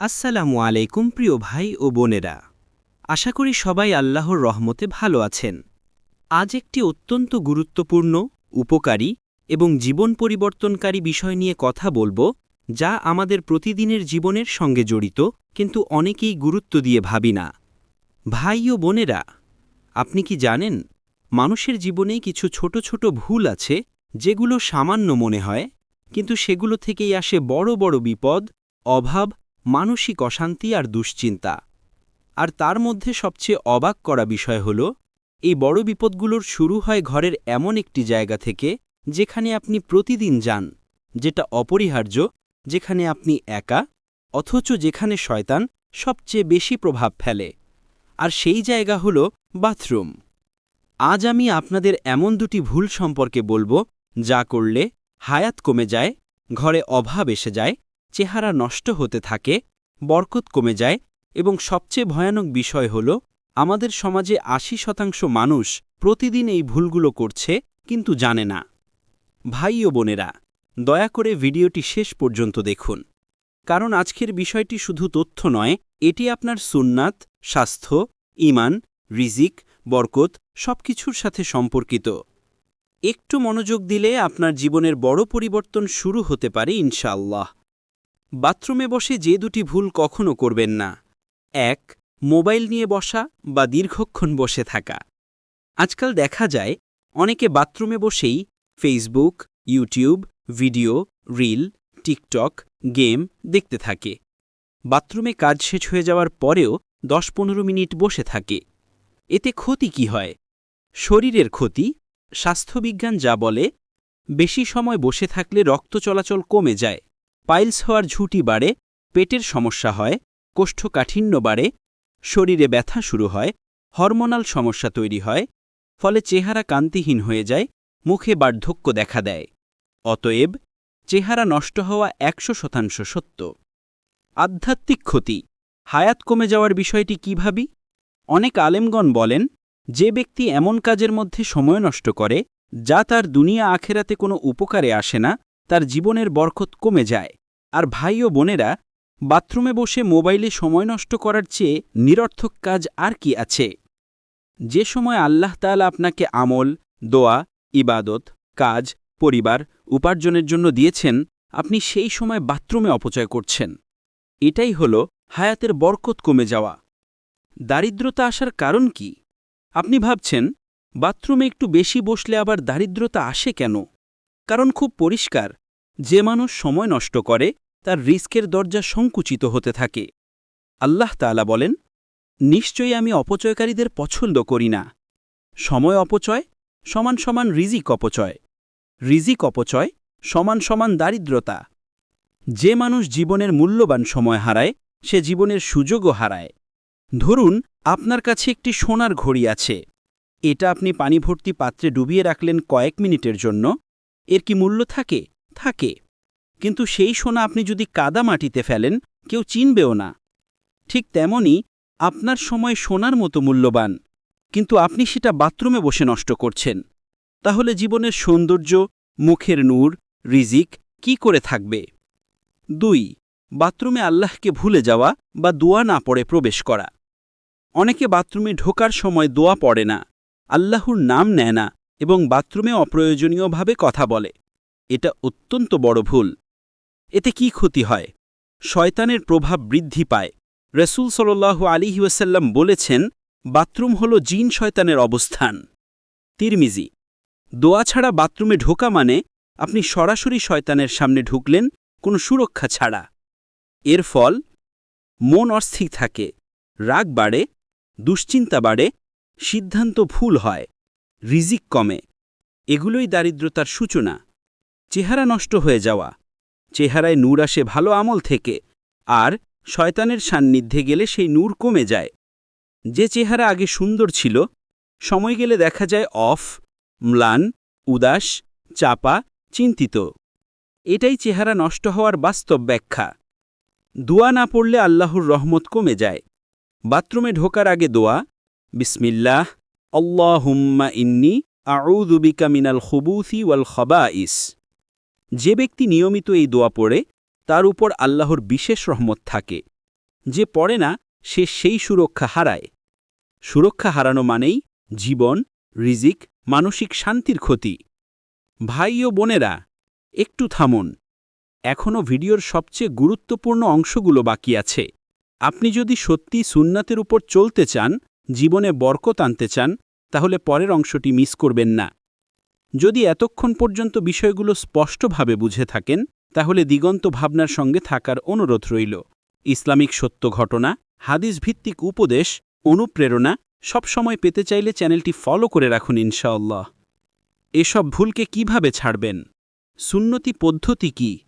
আসসালামু আলাইকুম প্রিয় ভাই ও বোনেরা। আশা করি সবাই আল্লাহর রহমতে ভালো আছেন। আজ একটি অত্যন্ত গুরুত্বপূর্ণ, উপকারী এবং জীবন পরিবর্তনকারী বিষয় নিয়ে কথা বলব, যা আমাদের প্রতিদিনের জীবনের সঙ্গে জড়িত, কিন্তু অনেকেই গুরুত্ব দিয়ে ভাবি না। ভাই ও বোনেরা, আপনি কি জানেন, মানুষের জীবনে কিছু ছোট ছোট ভুল আছে, যেগুলো সামান্য মনে হয়, কিন্তু সেগুলো থেকেই আসে বড় বড় বিপদ, অভাব মানসিক অশান্তি আর দুশ্চিন্তা। আর তার মধ্যে সবচেয়ে অবাক করা বিষয় হল, এই বড় বিপদগুলোর শুরু হয় ঘরের এমন একটি জায়গা থেকে, যেখানে আপনি প্রতিদিন যান, যেটা অপরিহার্য, যেখানে আপনি একা, অথচ যেখানে শয়তান সবচেয়ে বেশি প্রভাব ফেলে। আর সেই জায়গা হল বাথরুম। আজ আমি আপনাদের এমন দুটি ভুল সম্পর্কে বলব, যা করলে হায়াত কমে যায়, ঘরে অভাব এসে যায় চেহারা নষ্ট হতে থাকে, বরকত কমে যায় এবং সবচেয়ে ভয়ানক বিষয় হল, আমাদের সমাজে আশি শতাংশ মানুষ প্রতিদিন এই ভুলগুলো করছে, কিন্তু জানে না। ভাই ও বোনেরা, দয়া করে ভিডিওটি শেষ পর্যন্ত দেখুন। কারণ আজকের বিষয়টি শুধু তথ্য নয়, এটি আপনার সুন্নাত, স্বাস্থ্য ইমান রিজিক, বরকত সবকিছুর সাথে সম্পর্কিত। একটু মনোযোগ দিলে আপনার জীবনের বড় পরিবর্তন শুরু হতে পারে ইনশাআল্লাহ। বাথরুমে বসে যে দুটি ভুল কখনো করবেন না। এক, মোবাইল নিয়ে বসা বা দীর্ঘক্ষণ বসে থাকা। আজকাল দেখা যায়, অনেকে বাথরুমে বসেই Facebook YouTube video reel TikTok game দেখতে থাকে। বাথরুমে কাজ শেষ হয়ে যাওয়ার পরেও দশ পনেরো মিনিট বসে থাকে। এতে ক্ষতি কি হয়? শরীরের ক্ষতি, স্বাস্থ্যবিজ্ঞান যা বলে, বেশি সময় বসে থাকলে রক্ত চলাচল কমে যায়। পাইলস হওয়ার ঝুঁটি বাড়ে, পেটের সমস্যা হয়, কোষ্ঠকাঠিন্য বাড়ে, শরীরে ব্যথা শুরু হয়, হরমোনাল সমস্যা তৈরি হয়, ফলে চেহারা কান্তিহীন হয়ে যায়, মুখে বার্ধক্য দেখা দেয়। অতএব, চেহারা নষ্ট হওয়া একশো শতাংশ সত্য। আধ্যাত্মিক ক্ষতি। হায়াত কমে যাওয়ার বিষয়টি কি ভাবি? অনেক আলেমগণ বলেন, যে ব্যক্তি এমন কাজের মধ্যে সময় নষ্ট করে, যা তার দুনিয়া আখেরাতে কোনো উপকারে আসে না তার জীবনের বরকত কমে যায়। আর ভাই ও বোনেরা, বাথরুমে বসে মোবাইলে সময় নষ্ট করার চেয়ে নিরর্থক কাজ আর কি আছে? যে সময় আল্লাহ তাআলা আপনাকে আমল, দোয়া, ইবাদত, কাজ, পরিবার, উপার্জনের জন্য দিয়েছেন, আপনি সেই সময় বাথরুমে অপচয় করছেন। এটাই হল হায়াতের বরকত কমে যাওয়া। দারিদ্রতা আসার কারণ কি? আপনি ভাবছেন, বাথরুমে একটু বেশি বসলে আবার দারিদ্রতা আসে কেন? কারণ খুব পরিষ্কার, যে মানুষ সময় নষ্ট করে, তার রিস্কের দরজা সংকুচিত হতে থাকে। আল্লাহ তাআলা বলেন, নিশ্চয়ই আমি অপচয়কারীদের পছন্দ করি না। সময় অপচয় সমান সমান রিজিক অপচয়। রিজিক অপচয় সমান সমান দারিদ্রতা। যে মানুষ জীবনের মূল্যবান সময় হারায়, সে জীবনের সুযোগও হারায়। ধরুন, আপনার কাছে একটি সোনার ঘড়ি আছে। এটা আপনি পানি ভর্তি পাত্রে ডুবিয়ে রাখলেন কয়েক মিনিটের জন্য। এর কি মূল্য থাকে? থাকে। কিন্তু সেই সোনা আপনি যদি কাদা মাটিতে ফেলেন, কেউ চিনবেও না। ঠিক তেমনি আপনার সময় সোনার মতো মূল্যবান, কিন্তু আপনি সেটা বাথরুমে বসে নষ্ট করছেন। তাহলে জীবনের সৌন্দর্য, মুখের নূর, রিজিক কি করে থাকবে? দুই, বাথরুমে আল্লাহকে ভুলে যাওয়া বা দোয়া না পড়ে প্রবেশ করা। অনেকে বাথরুমে ঢোকার সময় দোয়া পড়ে না, আল্লাহর নাম নেয় না এবং বাথরুমে অপ্রয়োজনীয়ভাবে কথা বলে। এটা অত্যন্ত বড় ভুল। এতে কি ক্ষতি হয়? শয়তানের প্রভাব বৃদ্ধি পায়। রসুল সল্লাহ আলী আলিহাসাল্লাম বলেছেন, বাথরুম হল জিন শয়তানের অবস্থান। তিরমিজি, দোয়া ছাড়া বাথরুমে ঢোকা মানে আপনি সরাসরি শয়তানের সামনে ঢুকলেন, কোনো সুরক্ষা ছাড়া। এর ফল, মন অস্থির থাকে, রাগ বাড়ে, দুশ্চিন্তা বাড়ে, সিদ্ধান্ত ভুল হয়। রিজিক কমে। এগুলোই দারিদ্রতার সূচনা। চেহারা নষ্ট হয়ে যাওয়া। চেহারায় নূর আসে ভালো আমল থেকে, আর শয়তানের সান্নিধ্যে গেলে সেই নূর কমে যায়। যে চেহারা আগে সুন্দর ছিল, সময় গেলে দেখা যায় অফ, ম্লান, উদাস, চাপা, চিন্তিত। এটাই চেহারা নষ্ট হওয়ার বাস্তব ব্যাখ্যা। দোয়া না পড়লে আল্লাহর রহমত কমে যায়। বাথরুমে ঢোকার আগে দোয়া, বিসমিল্লাহ আল্লাহুম্মা ইন্নি আউদুবিকা মিনাল খুবুথি ওয়াল খবাইস যে ব্যক্তি নিয়মিত এই দোয়া পড়ে, তার উপর আল্লাহর বিশেষ রহমত থাকে। যে পড়ে না, সে সেই সুরক্ষা হারায়। সুরক্ষা হারানো মানেই জীবন, রিজিক, মানসিক শান্তির ক্ষতি। ভাই ও বোনেরা, একটু থামুন। এখনও ভিডিওর সবচেয়ে গুরুত্বপূর্ণ অংশগুলো বাকি আছে। আপনি যদি সত্যি সুন্নাতের উপর চলতে চান জীবনে বরকত আনতে চান, তাহলে পরের অংশটি মিস করবেন না। যদি এতক্ষণ পর্যন্ত বিষয়গুলো স্পষ্টভাবে বুঝে থাকেন, তাহলে দিগন্ত ভাবনার সঙ্গে থাকার অনুরোধ রইল। ইসলামিক সত্য ঘটনা হাদিস ভিত্তিক উপদেশ, অনুপ্রেরণা সবসময় পেতে চাইলে চ্যানেলটি ফলো করে রাখুন ইনশাআল্লাহ। এসব ভুলকে কীভাবে ছাড়বেন? সুন্নতি পদ্ধতি কি?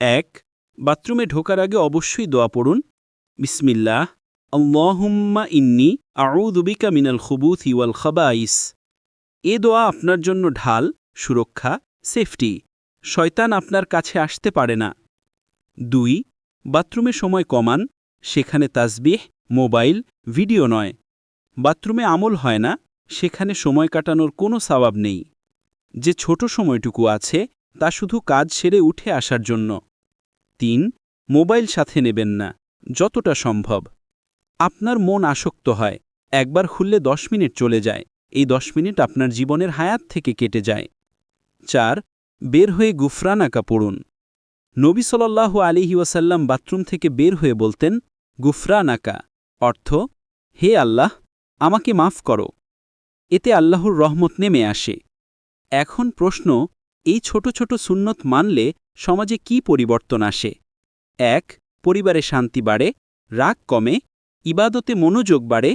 এক, বাথরুমে ঢোকার আগে অবশ্যই দোয়া পড়ুন। বিসমিল্লাহ। আল্লাহুম্মা ইন্নি আউদুবিকা মিনাল খুবুথি ওয়াল খাবাইস। এ দোয়া আপনার জন্য ঢাল, সুরক্ষা, সেফটি। শয়তান আপনার কাছে আসতে পারে না। দুই, বাথরুমে সময় কমান, সেখানে তাসবিহ, মোবাইল, ভিডিও নয়। বাথরুমে আমল হয় না, সেখানে সময় কাটানোর কোনো সবাব নেই। যে ছোট সময়টুকু আছে, তা শুধু কাজ সেরে উঠে আসার জন্য। তিন, মোবাইল সাথে নেবেন না, যতটা সম্ভব। আপনার মন আসক্ত হয়। একবার খুললে দশ মিনিট চলে যায়। এই দশ মিনিট আপনার জীবনের হায়াত থেকে কেটে যায়। চার, বের হয়ে গুফরানাকা পড়ুন। নবী সাল্লাল্লাহু আলিহি ওয়াসাল্লাম বাথরুম থেকে বের হয়ে বলতেন গুফরানাকা অর্থ, হে আল্লাহ, আমাকে মাফ করো। এতে আল্লাহর রহমত নেমে আসে। এখন প্রশ্ন, এই ছোট ছোট সুন্নত মানলে সমাজে কি পরিবর্তন আসে? এক, পরিবারে শান্তি বাড়ে, রাগ কমে ইবাদতে মনোযোগ বাড়ে,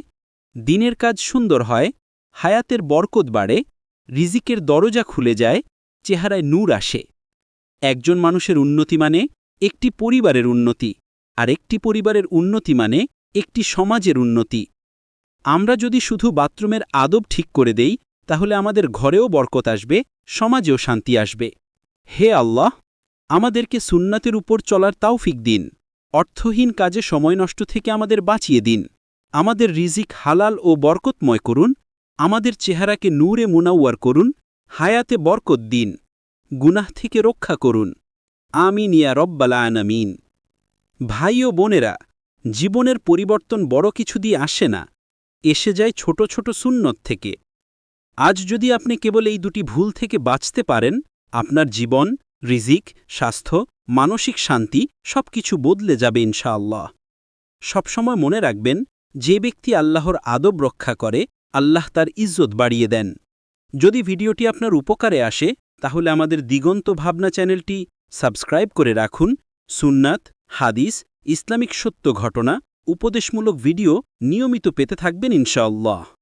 দিনের কাজ সুন্দর হয়, হায়াতের বরকত বাড়ে, রিজিকের দরজা খুলে যায়, চেহারায় নূর আসে। একজন মানুষের উন্নতি মানে একটি পরিবারের উন্নতি আর একটি পরিবারের উন্নতি মানে একটি সমাজের উন্নতি। আমরা যদি শুধু বাথরুমের আদব ঠিক করে দেই, তাহলে আমাদের ঘরেও বরকত আসবে, সমাজেও শান্তি আসবে। হে আল্লাহ, আমাদেরকে সুন্নাতের উপর চলার তাওফিক দিন। অর্থহীন কাজে সময় নষ্ট থেকে আমাদের বাঁচিয়ে দিন। আমাদের রিজিক হালাল ও বরকতময় করুন। আমাদের চেহারাকে নূরে মুনাওয়ার করুন। হায়াতে বরকত দিন। গুনাহ থেকে রক্ষা করুন। আমিন ইয়া রব্বালা আনামিন ভাই ও বোনেরা, জীবনের পরিবর্তন বড় কিছু দিয়ে আসে না। এসে যায় ছোট ছোট সুন্নত থেকে। আজ যদি আপনি কেবল এই দুটি ভুল থেকে বাঁচতে পারেন, আপনার জীবন, রিজিক, স্বাস্থ্য মানসিক শান্তি সবকিছু বদলে যাবে ইনশাআল্লাহ। সবসময় মনে রাখবেন, যে ব্যক্তি আল্লাহর আদব রক্ষা করে, আল্লাহ তার ইজ্জত বাড়িয়ে দেন। যদি ভিডিওটি আপনার উপকারে আসে, তাহলে আমাদের দিগন্ত ভাবনা চ্যানেলটি সাবস্ক্রাইব করে রাখুন। সুন্নাত, হাদিস, ইসলামিক সত্য ঘটনা, উপদেশমূলক ভিডিও নিয়মিত পেতে থাকবেন ইনশাআল্লাহ।